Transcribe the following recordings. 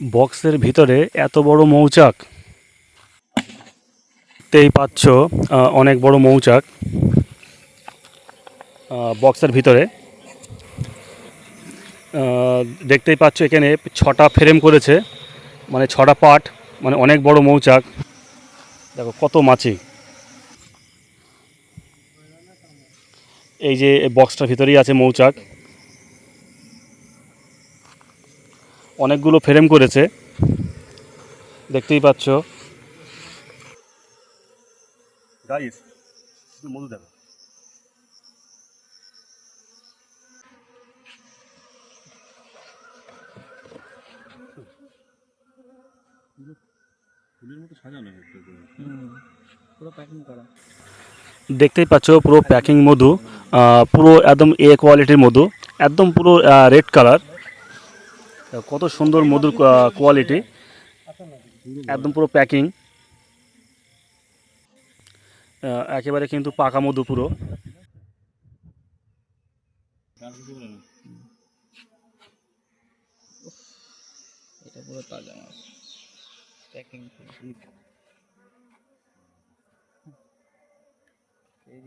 বক্সের ভিতরে এত বড় মৌচাক। তেই পাচ্ছ অনেক বড় মৌচাক বক্সের ভিতরে। দেখতেই পাচ্ছ এখানে ছটা ফ্রেম করেছে মানে ছটা পার্ট মানে অনেক বড় মৌচাক। দেখো কত মাছি। এই যে বক্সটার ভিতরেই আছে মৌচাক। অনেকগুলো ফ্রেম করেছে। দেখতেই পাচ্ছ। গাইস মধু দেখো। ফুলের মতো সাজানো পুরো। প্যাকিং করা। দেখতেই পাচ্ছ পুরো প্যাকিং মধু পুরো একদম এ কোয়ালিটির মধু একদম পুরো রেড কালার কত সুন্দর মধুর কোয়ালিটি একদম পুরো প্যাকিং একেবারে কিন্তু পাকা মধু পুরো। এটা পুরো তাজা মাছ। প্যাকিং এই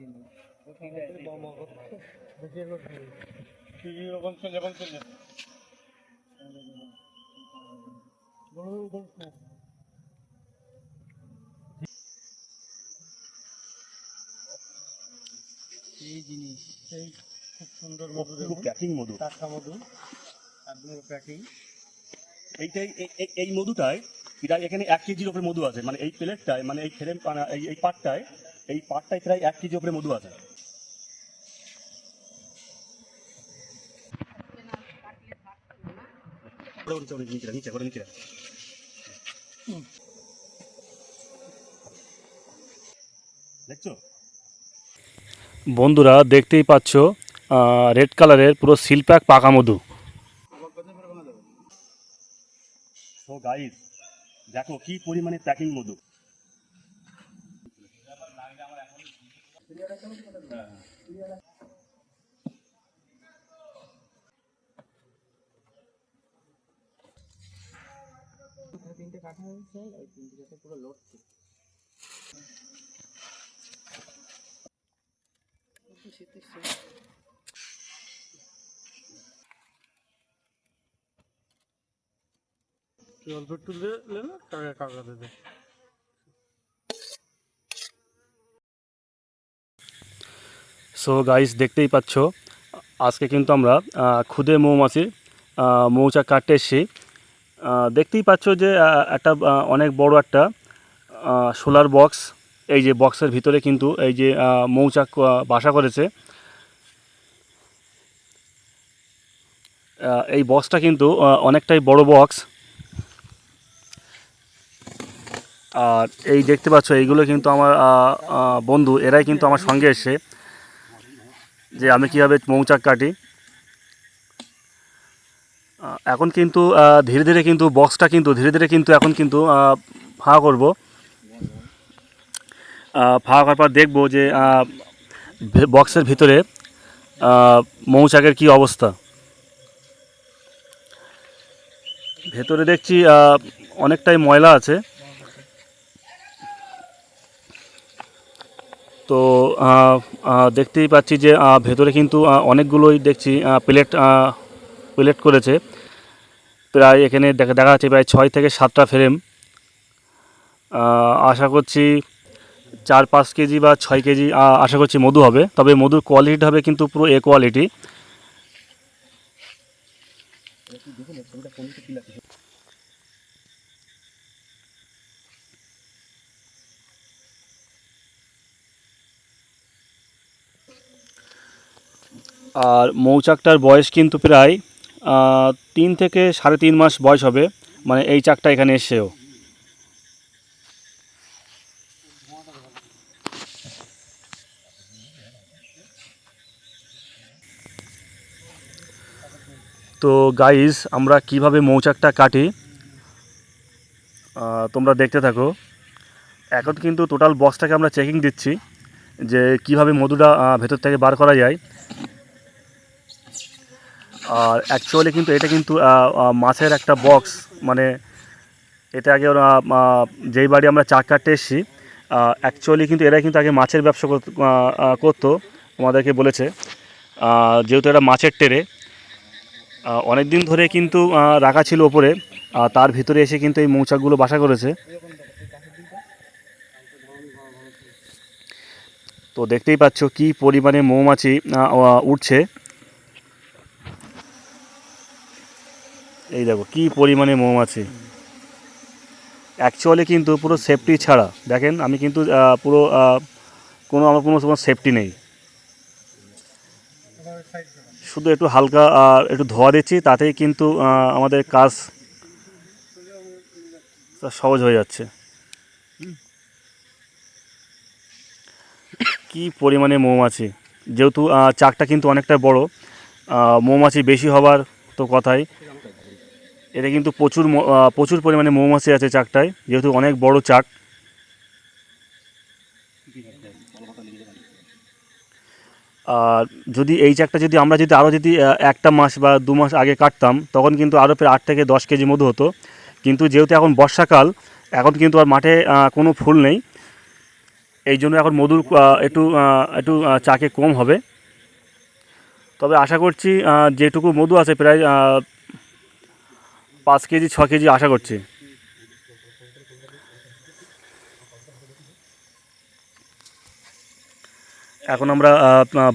জিনিস এই খুব সুন্দর মধু খুব প্যাকিং মধু। টাটকা মধু একদম প্যাকিং এইটাই এই- এই- এই মধুটায় এটা এখানে এক কেজির উপরে মধু আছে। মানে এই প্লেটটায় মানে এই ফ্রেম এই এই পাটটায় এই পাটটায় প্রায় এক কেজি উপরে মধু আছে। দেখছ বন্ধুরা, দেখতেই পাচ্ছ রেড কালারের পুরো সিলপ্যাক পাকা মধু। দেখো কি পরিমাণে প্যাকিং মধু। তিনটে কাঠা হয়েছে ওই তিনটে যাতে পুরো লড়ছে। অল্প একটু লে লে না টাকা কাকা দেবে সো গাইস দেখতেই পাচ্ছ আজকে কিন্তু আমরা আহ, খুদে মৌমাছির আহ, মৌচাক কাটতে এসেছি। দেখতেই পাচ্ছ যে একটা অনেক বড় একটা সোলার বক্স। এই যে বক্সের ভিতরে কিন্তু এই যে মৌচাক বাসা করেছে। এই বক্সটা কিন্তু অনেকটাই বড় বক্স। আর এই দেখতে পাচ্ছ, এইগুলো কিন্তু আমার বন্ধু, এরাই কিন্তু আমার সঙ্গে এসে, যে আমি কীভাবে মৌচাক কাটি। এখন কিন্তু ধীরে ধীরে কিন্তু বক্সটা কিন্তু, ধীরে ধীরে কিন্তু এখন কিন্তু ফাঁকা করব। ফাঁকা করার পর দেখব যে বক্সের ভিতরে মৌচাকের কি অবস্থা। ভেতরে দেখছি অনেকটাই ময়লা আছে। তো দেখতেই পাচ্ছি যে ভেতরে কিন্তু অনেকগুলোই দেখছি প্লেট প্লেট করেছে। প্রায় এখানে দেখা দেখা যাচ্ছে প্রায় ছয় থেকে সাতটা ফ্রেম আশা করছি চার, পাঁচ কেজি বা ছয় কেজি আশা করছি মধু হবে। তবে মধুর কোয়ালিটি হবে কিন্তু পুরো এ কোয়ালিটি আর মৌচাকটার বয়স কিন্তু প্রায় তিন থেকে সাড়ে তিন মাস বয়স হবে। মানে এই চাকটা এখানে এসেও। তো গাইজ আমরা কীভাবে মৌচাকটা কাটি? তোমরা দেখতে থাকো। এখন কিন্তু টোটাল বক্সটাকে আমরা চেকিং দিচ্ছি যে কীভাবে মধুটা ভেতর থেকে বার করা যায়। আর অ্যাকচুয়ালি কিন্তু এটা কিন্তু মাছের একটা বক্স মানে এটা আগে যেই বাড়ি আমরা চাক কাটতে এসেছি অ্যাকচুয়ালি কিন্তু এরা কিন্তু আগে মাছের ব্যবসা করত- আমাদেরকে বলেছে। যেহেতু এটা মাছের টেরে অনেক দিন ধরে কিন্তু রাখা ছিল ওপরে তার ভিতরে এসে কিন্তু এই মৌচাকগুলো বাসা করেছে। তো দেখতেই পাচ্ছ কি পরিমাণে মৌমাছি উঠছে। এই দেখো, কি পরিমাণে মৌমাছি। অ্যাকচুয়ালি কিন্তু পুরো সেফটি ছাড়া, দেখেন, আমি কিন্তু পুরো কোনো, আমার কোনো কোনো সেফটি নেই। শুধু একটু হালকা একটু ধোয়া দিচ্ছি, তাতেই কিন্তু আমাদের কাজ সহজ হয়ে যাচ্ছে। কি পরিমাণে মৌমাছি। যেহেতু চাকটা কিন্তু অনেকটা বড় মৌমাছি বেশি হবার তো কথাই। এতে কিন্তু প্রচুর প্রচুর পরিমাণে মৌমাছি আছে চাকটায়, যেহেতু অনেক বড় চাক। আর যদি এই চাকটা যদি আমরা যদি আরও যদি একটা মাস বা দু মাস আগে কাটতাম, তখন কিন্তু আরও প্রায় আট থেকে দশ কেজি মধু হতো। কিন্তু যেহেতু এখন বর্ষাকাল, এখন কিন্তু আর মাঠে কোনো ফুল নেই। এই জন্য এখন মধুর একটু একটু চাকে কম হবে। তবে আশা করছি যেটুকু মধু আছে প্রায় পাঁচ কেজি, ছ কেজি আশা করছি। এখন আমরা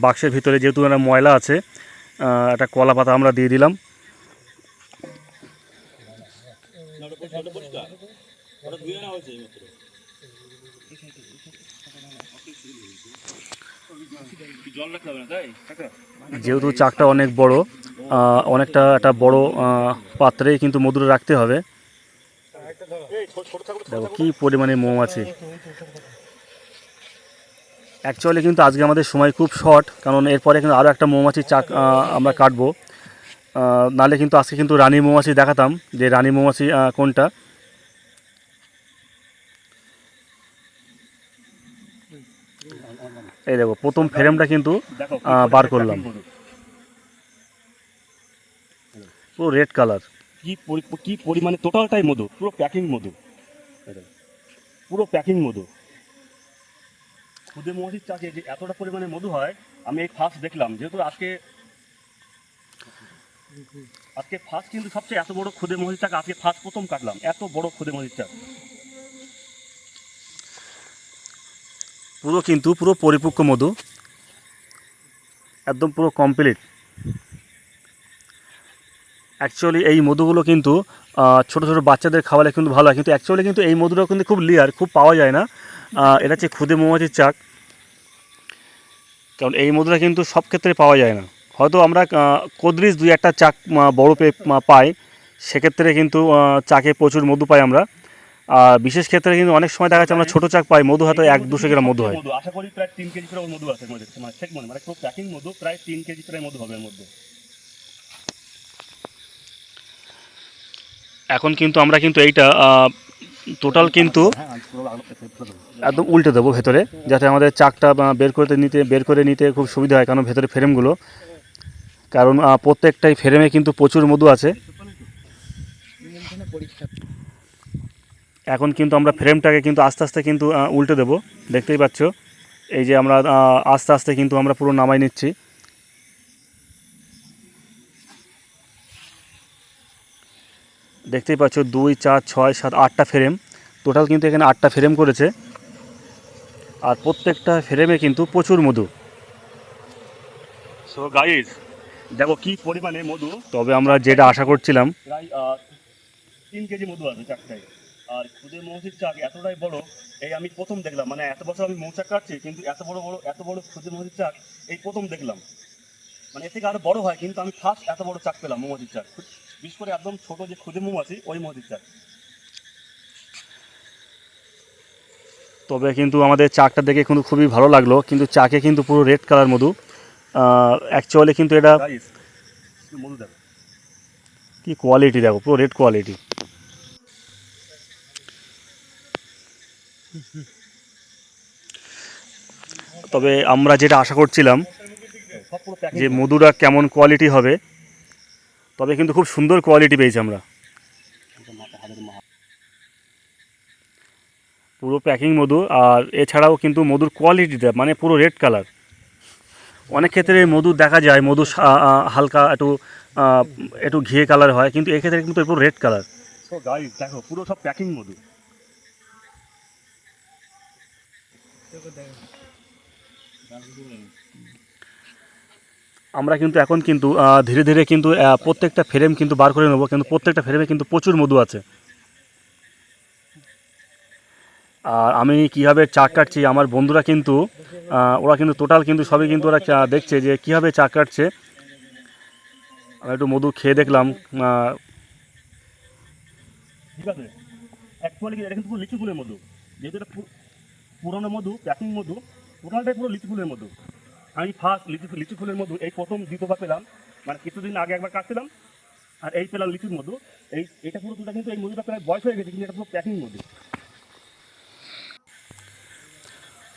বাক্সের ভিতরে যেহেতু একটা ময়লা আছে একটা কলা পাতা আমরা দিয়ে দিলাম। যেহেতু চাকটা অনেক বড় অনেকটা একটা বড় পাত্রে কিন্তু মধুরে রাখতে হবে। দেখো, কি পরিমাণে মৌমাছি। অ্যাকচুয়ালি কিন্তু আজকে আমাদের সময় খুব শর্ট কারণ এরপরে কিন্তু আরও একটা মৌমাছির চাক আমরা কাটবো। নাহলে কিন্তু আজকে কিন্তু রানী মৌমাছি দেখাতাম, যে রানী মৌমাছি কোনটা। এই দেখো, প্রথম ফ্রেমটা কিন্তু বার করলাম। পুরো রেড কালার কি কি পরিমাণে টোটালটাই মধু, পুরো প্যাকিং মধু। পুরো প্যাকিং মধু। খুদে মহিষ চাকে যে এতটা পরিমাণে মধু হয়, আমি এই ফার্স্ট দেখলাম। যেহেতু আজকে আজকে ফার্স্ট কিন্তু সবচেয়ে এত বড় খুদে মহিষ চাক, আজকে ফার্স্ট প্রথম কাটলাম। এত বড় খুদে মহিষ চাক। পুরো কিন্তু পুরো পরিপক্ক মধু। একদম পুরো কমপ্লিট অ্যাকচুয়ালি এই মধুগুলো কিন্তু ছোট ছোট বাচ্চাদের খাওয়ালে কিন্তু ভালো হয়। কিন্তু অ্যাকচুয়ালি কিন্তু এই মধুটা কিন্তু খুব লিয়ার খুব পাওয়া যায় না। এটা হচ্ছে খুদে মৌমাছির চাক। কারণ এই মধুটা কিন্তু সব ক্ষেত্রে পাওয়া যায় না। হয়তো আমরা আহ, কদ্রিজ দুই একটা চাক বড় পাই সেক্ষেত্রে কিন্তু চাকে প্রচুর মধু পাই আমরা। আর বিশেষ ক্ষেত্রে কিন্তু অনেক সময় দেখা যাচ্ছে আমরা ছোটো চাক পাই মধু হয়তো এক দুশো গ্রাম মধু হয়। মধু আশা করি প্রায় তিন কেজি প্রায় মধু আছে মধ্যে মানে মানে পুরো প্যাকিং মধু প্রায় তিন কেজি প্রায় মধু হবে এর মধ্যে। এখন কিন্তু আমরা কিন্তু এইটা টোটাল কিন্তু একদম উল্টে দেবো ভেতরে যাতে আমাদের চাকটা বের করতে নিতে বের করে নিতে খুব সুবিধা হয় কারণ ভেতরে ফ্রেমগুলো কারণ প্রত্যেকটাই ফ্রেমে কিন্তু প্রচুর মধু আছে। এখন কিন্তু আমরা ফ্রেমটাকে কিন্তু আস্তে আস্তে কিন্তু উল্টে দেবো। দেখতেই পাচ্ছ? এই যে আমরা আস্তে আস্তে কিন্তু আমরা পুরো নামাই নিচ্ছি। দেখতেই পাচ্ছ, দুই, চার, ছয়, সাত, আটটা ফ্রেম টোটাল কিন্তু এখানে আটটা ফ্রেম করেছে। আর প্রত্যেকটা ফ্রেমে কিন্তু প্রচুর মধু। সো গাইজ দেখো কি পরিমাণে মধু। তবে আমরা যেটা আশা করছিলাম, প্রায় তিন কেজি মধু আছে চাকটায় আর খুদে মৌচির চাক এতটাই বড় এই আমি প্রথম দেখলাম। মানে এত বছর আমি মৌচাক কাটছি কিন্তু এত বড় বড় এত বড় খুদে মৌচির চাক এই প্রথম দেখলাম। মানে এর থেকে আরও বড় হয় কিন্তু আমি ফার্স্ট এত বড় চাক পেলাম মৌমাছির চাক। বিশেষ করে একদম ছোট যে খুদে মৌমাছি ওই মৌমাছির চাক। তবে কিন্তু আমাদের চাকটা দেখে কিন্তু খুবই ভালো লাগল কিন্তু চাকে কিন্তু পুরো রেড কালার মধু। অ্যাকচুয়ালি কিন্তু এটা মধু দেখো। কি কোয়ালিটি দেখো পুরো রেড কোয়ালিটি তবে আমরা যেটা আশা করছিলাম যে মধুটা কেমন কোয়ালিটি হবে, তবে কিন্তু খুব সুন্দর কোয়ালিটি পেয়েছি আমরা। পুরো প্যাকিং মধু, আর এছাড়াও কিন্তু মধুর কোয়ালিটিটা মানে পুরো রেড কালার অনেক ক্ষেত্রে মধু দেখা যায়, মধু হালকা একটু একটু ঘিয়ে কালার হয়, কিন্তু এক্ষেত্রে কিন্তু পুরো রেড কালার দেখো, পুরো সব প্যাকিং মধু। আমরা কিন্তু এখন কিন্তু ধীরে ধীরে কিন্তু প্রত্যেকটা ফ্রেম কিন্তু বার করে নেব, কিন্তু প্রত্যেকটা ফ্রেমে কিন্তু প্রচুর মধু আছে। আর আমি কীভাবে চাক কাটছি, আমার বন্ধুরা কিন্তু ওরা কিন্তু টোটাল কিন্তু সবই কিন্তু ওরা দেখছে যে কীভাবে চাক কাটছে। আমি একটু মধু খেয়ে দেখলাম ঠিক আছে? পুরনো মধু প্যাকিং মধু টোটালটাই পুরো লিচু ফুলের মধু। আমি ফার্স্ট লিচু লিচু ফুলের মধু, এই প্রথম দ্বিতীয়বার পেলাম। মানে কিছুদিন আগে একবার কাটছিলাম, আর এই পেলাম লিচুর মধু। এই এটা পুরো দুটা কিন্তু এই মধুটা প্রায় বয়স হয়ে গেছে, কিন্তু এটা পুরো প্যাকিং মধু।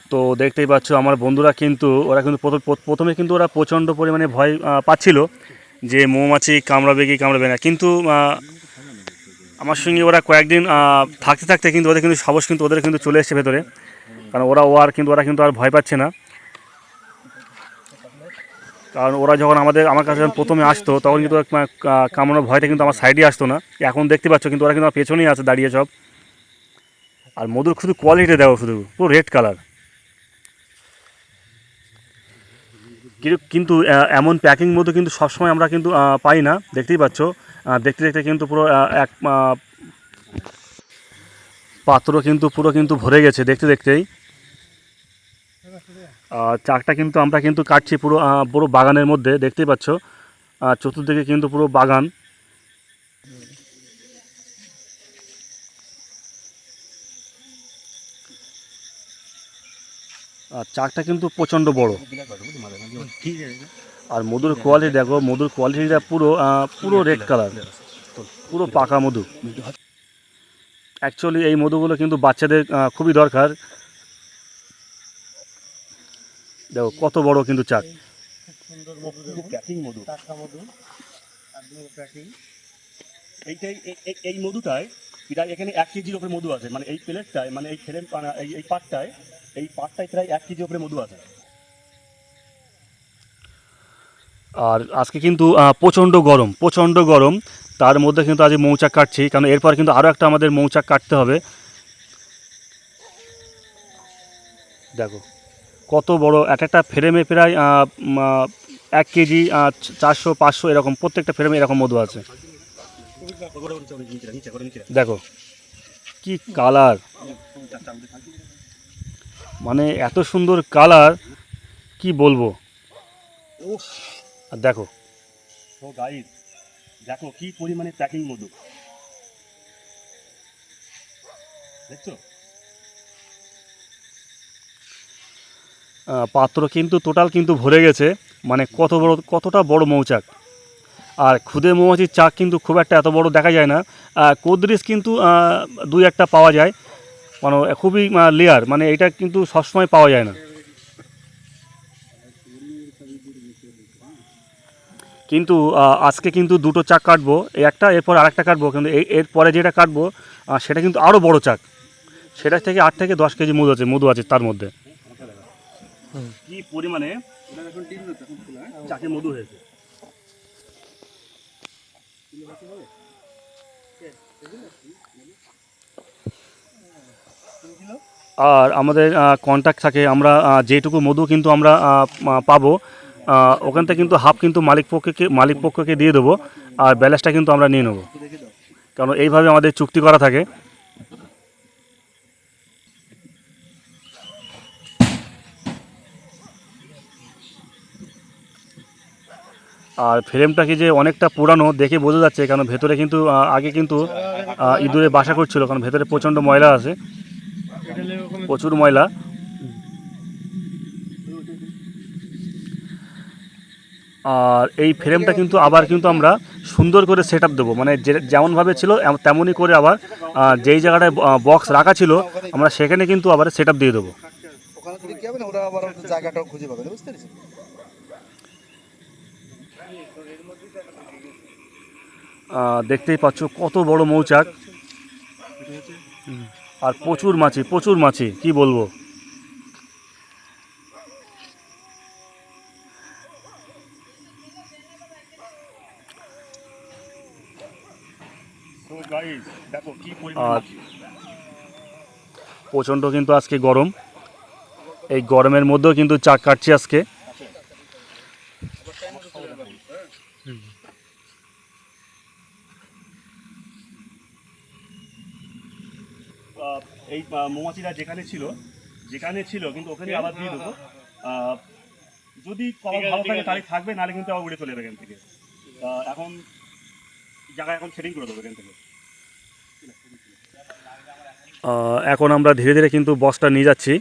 তো দেখতেই পাচ্ছ, আমার বন্ধুরা কিন্তু, ওরা কিন্তু প্রথম- কিন্তু ওরা প্রচণ্ড পরিমাণে ভয় পাচ্ছিল যে মৌমাছি কামড়াবে কি কামড়াবে না। কিন্তু আমার সঙ্গে ওরা কয়েকদিন থাকতে থাকতে কিন্তু ওদের কিন্তু সাহস কিন্তু ওদের কিন্তু চলে এসছে ভেতরে। কারণ ওরা ও আর কিন্তু ওরা কিন্তু আর ভয় পাচ্ছে না। কারণ ওরা যখন আমাদের, আমার কাছে প্রথমে আসতো, তখন কিন্তু কামড়ানোর ভয়টা কিন্তু আমার সাইডে আসতো না। এখন দেখতে পাচ্ছ কিন্তু ওরা কিন্তু আমার পেছনেই আছে, দাঁড়িয়ে সব। আর মধুর শুধু কোয়ালিটি দেওয়া শুধু, পুরো রেড কালার কিন্তু- এমন প্যাকিং মধ্যে কিন্তু সবসময় আমরা কিন্তু পাই না। দেখতেই পাচ্ছ দেখতে দেখতে কিন্তু পুরো এক পাত্র কিন্তু পুরো কিন্তু ভরে গেছে, দেখতে দেখতেই। আর চাকটা কিন্তু আমরা কিন্তু কাটছি পুরো পুরো বাগানের মধ্যে, দেখতেই পাচ্ছ। চতুর্দিকে কিন্তু পুরো বাগান। আর চাকটা কিন্তু প্রচণ্ড বড়। আর মধুর কোয়ালিটি দেখো, মধুর কোয়ালিটিটা পুরো পুরো রেড কালার পুরো পাকা মধু। অ্যাকচুয়ালি এই মধুগুলো কিন্তু বাচ্চাদের খুবই দরকার। দেখো, কত বড় কিন্তু চাক। মধু এইটাই, এই- মধুটায় এটা এখানে এক কেজির ওপরে মধু আছে। মানে এই প্লেটটায় মানে এই ফ্রেম এই এই পাটটায় এই পাটটায় প্রায় এক কেজি ওপরে মধু আছে। আর আজকে কিন্তু প্রচণ্ড গরম প্রচণ্ড গরম তার মধ্যে কিন্তু আজ মৌচাক কাটছি, কারণ এরপর কিন্তু আরও একটা আমাদের মৌচাক কাটতে হবে দেখো, কত বড়, এক একটা ফ্রেমে প্রায় এক কেজি চারশো, পাঁচশো এরকম, প্রত্যেকটা ফ্রেমে এরকম মধু আছে। দেখো, কি কালার। মানে এত সুন্দর কালার, কি বলব আর দেখো। তো গাইস দেখো কি পরিমাণে প্যাকিং মধু। দেখছ? পাত্র কিন্তু টোটাল কিন্তু ভরে গেছে। মানে কত বড় কতটা বড় মৌচাক। আর খুদে মৌমাছির চাক কিন্তু খুব একটা এত বড় দেখা যায় না। কোদরিস কিন্তু দুই একটা পাওয়া যায়। মানে খুবই লেয়ার মানে এটা কিন্তু সবসময় পাওয়া যায় না। কিন্তু আজকে কিন্তু দুটো চাক কাটবো। একটা, এরপর আরেকটা কাটবো। কিন্তু এরপরে যেটা কাটবো সেটা কিন্তু আরও বড় চাক। সেটা থেকে আট থেকে দশ কেজি মধু আছে মধু আছে তার মধ্যে। কি পরিমাণে চাকে মধু হয়েছে? আর আমাদের কন্ট্যাক্ট থাকে, আমরা যেটুকু মধু কিন্তু আমরা পাবো। আহ, ওখান থেকে কিন্তু হাফ কিন্তু মালিক পক্ষকে মালিক পক্ষকে দিয়ে দেবো আর ব্যালেন্সটা কিন্তু আমরা নিয়ে নেব। কারণ এইভাবে আমাদের চুক্তি করা থাকে। আর ফ্রেমটা কি যে অনেকটা পুরানো দেখে বোঝা যাচ্ছে কারণ ভেতরে কিন্তু আগে কিন্তু ইঁদুরে বাসা করছিল কারণ ভেতরে প্রচণ্ড ময়লা আছে। প্রচুর ময়লা। আর এই ফ্রেমটা কিন্তু আবার কিন্তু আমরা সুন্দর করে সেট আপ দেবো। মানে যেমনভাবে ছিল তেমনই করে আবার যেই জায়গাটায় বক্স রাখা ছিল আমরা সেখানে কিন্তু আবার সেট আপ দিয়ে দেবো। দেখতেই পাচ্ছ কত বড় মৌচাক। আর প্রচুর মাছি প্রচুর মাছি কি বলব তো গাইস দেখো কি পরিমাণ আর-। প্রচণ্ড কিন্তু আজকে গরম। এই গরমের মধ্যেও কিন্তু চাক কাটছি আজকে। এই মৌমাছিরা যেখানে ছিল যেখানে ছিল কিন্তু ওখানে আবার দিয়ে দেবো। যদি ভালো থাকে তাহলে থাকবে নাহলে কিন্তু আবার উড়ে চলে যাবে এখান থেকে। এখন জায়গা এখন সেটিং করে দেবো এখান থেকে। এখন আমরা ধীরে ধীরে কিন্তু বসটা নিয়ে যাচ্ছি।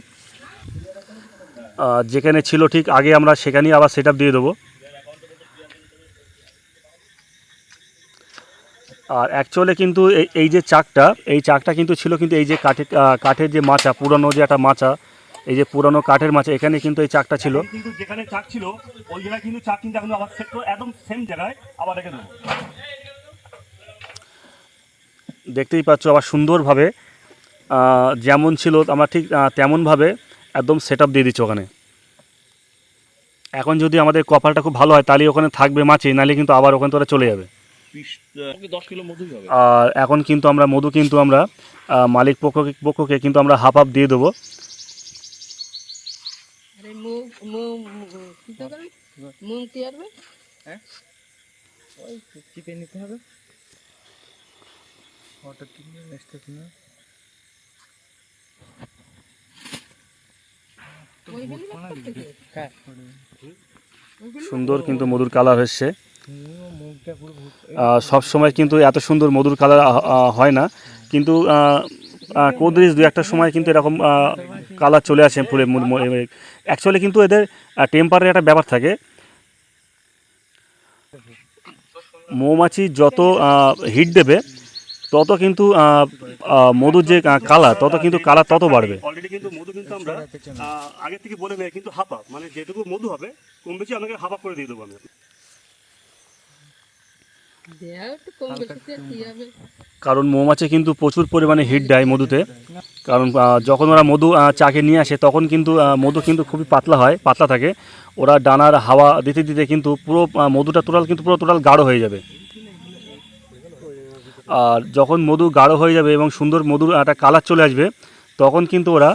যেখানে ছিল ঠিক আগে আমরা সেখানেই আবার সেট দিয়ে দেবো। আর অ্যাকচুয়ালি কিন্তু এই এই যে চাকটা এই চাকটা কিন্তু ছিল কিন্তু এই যে কাঠের আহ, কাঠের যে মাচা পুরানো যে একটা মাচা এই যে পুরানো কাঠের মাচা এখানে কিন্তু এই চাকটা ছিল। কিন্তু যেখানে চাক ছিল ওই জায়গায় কিন্তু চাক কিন্তু এখন আবার সেট একদম সেম জায়গায় আবার রেখে দেবো। দেখতেই পাচ্ছ আবার সুন্দরভাবে যেমন ছিল আমরা ঠিক তেমনভাবে একদম সেট দিয়ে দিচ্ছি ওখানে। এখন যদি আমাদের কপালটা খুব ভালো হয় তাহলে ওখানে থাকবে মাছি নাহলে কিন্তু আবার ওখানে তোরা চলে যাবে। দশ কিলো মধুই হবে। আর এখন কিন্তু আমরা মধু কিন্তু আমরা মালিক পক্ষকে পক্ষকে কিন্তু আমরা হাফ হাফ দিয়ে দেবো। চিপে নিতে হবে অটো কিনে আসতেছি না ওইখানে করতেছে হ্যাঁ সুন্দর কিন্তু মধুর কালার হচ্ছে। সব সময় কিন্তু এত সুন্দর মধুর কালার হয় না কিন্তু কোদরিস দু একটা সময় কিন্তু এরকম কালার চলে আসে ফুলে অ্যাকচুয়ালি কিন্তু এদের টেম্পারের একটা ব্যাপার থাকে মৌমাছি যত হিট দেবে তত কিন্তু মধুর যে কালার তত কিন্তু কালার তত বাড়বে। অলরেডি কিন্তু মধু কিন্তু আমরা আগে থেকে বলে নেই কিন্তু হাফ হাফ মানে যেটুকু মধু হবে কম বেশি আমাকে হাফ হাফ করে দিয়ে দেবো আমি। দেয়া একটু কম বেশি কি হবে? কারণ মৌমাছি কিন্তু প্রচুর পরিমাণে হিট দেয় মধুতে। কারণ যখন ওরা মধু চাকে নিয়ে আসে তখন কিন্তু মধু কিন্তু খুবই পাতলা হয় পাতলা থাকে। ওরা ডানার হাওয়া দিতে দিতে কিন্তু পুরো মধুটা টোটাল কিন্তু পুরো টোটাল গাঢ় হয়ে যাবে। আর যখন মধু গাঢ় হয়ে যাবে এবং সুন্দর মধুর একটা কালার চলে আসবে, তখন কিন্তু ওরা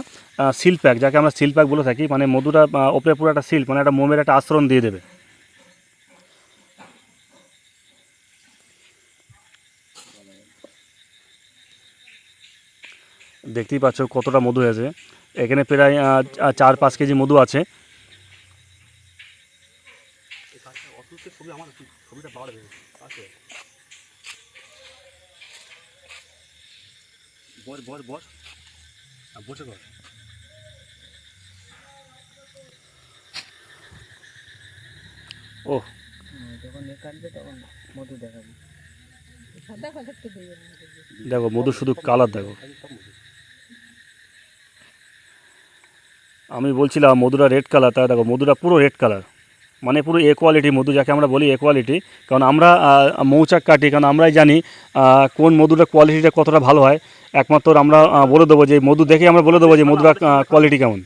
সিল প্যাক যাকে আমরা সিল প্যাক বলে থাকি মানে মধুটা ওপরে পুরো একটা সিল মানে একটা মোমের একটা আস্তরণ দিয়ে দেবে। দেখতেই পাচ্ছ কতটা মধু হয়েছে। এখানে প্রায় চার পাঁচ কেজি মধু আছে ছবি আমার ছবিটা বাড়বে আছে বর বর বর আর বসে কর ও হুম, যখন এ কাটবে তখন মধু দেখাবে সাদা কথা একটু দিয়ে দেবে। দেখো, মধু শুধু কালার দেখো। আমি বলছিলাম মধুরা রেড কালার তাই দেখো মধুরা পুরো রেড কালার মানে পুরো এ কোয়ালিটি মধু, যাকে আমরা বলি এ কোয়ালিটি কারণ আমরা মৌচাক কাটি, কারণ আমরাই জানি কোন মধুটা কোয়ালিটিটা কতটা ভালো হয়। একমাত্র আমরা বলে দেবো যে, মধু দেখে আমরা বলে দেবো যে, মধুরা কোয়ালিটি কেমন।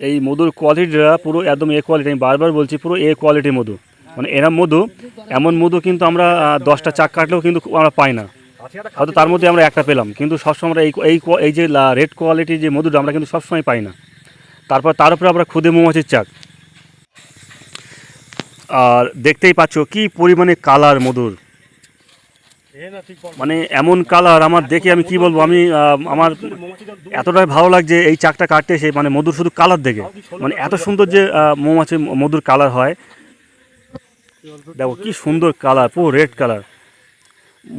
এই মধুর কোয়ালিটিটা পুরো একদম এ কোয়ালিটি আমি বারবার বলছি, পুরো এ কোয়ালিটি মধু। মানে এরম মধু, এমন মধু কিন্তু আমরা দশটা চাক কাটলেও কিন্তু আমরা পাই না। হয়তো তার মধ্যে আমরা একটা পেলাম, কিন্তু সবসময় আমরা এই এই এই যে রেড কোয়ালিটির যে মধুটা আমরা কিন্তু সবসময় পাই না। তারপর তার উপরে আমরা খুদে মৌমাছির চাক। আর দেখতেই পাচ্ছ কি পরিমাণে কালার মধুর। মানে এমন কালার, আমার দেখে আমি কি বলব, আমি আমার এতটাই ভালো লাগছে এই চাকটা কাটতে এসে মানে মধুর শুধু কালার দেখে। মানে এত সুন্দর যে মৌমাছি মধুর কালার হয়। দেখো কি সুন্দর কালার, পুরো রেড কালার।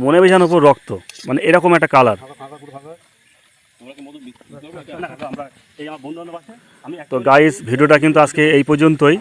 মনে হবে যেন পুরো রক্ত। মানে এরকম একটা কালার তো গাইস ভিডিওটা কিন্তু আজকে এই পর্যন্তই।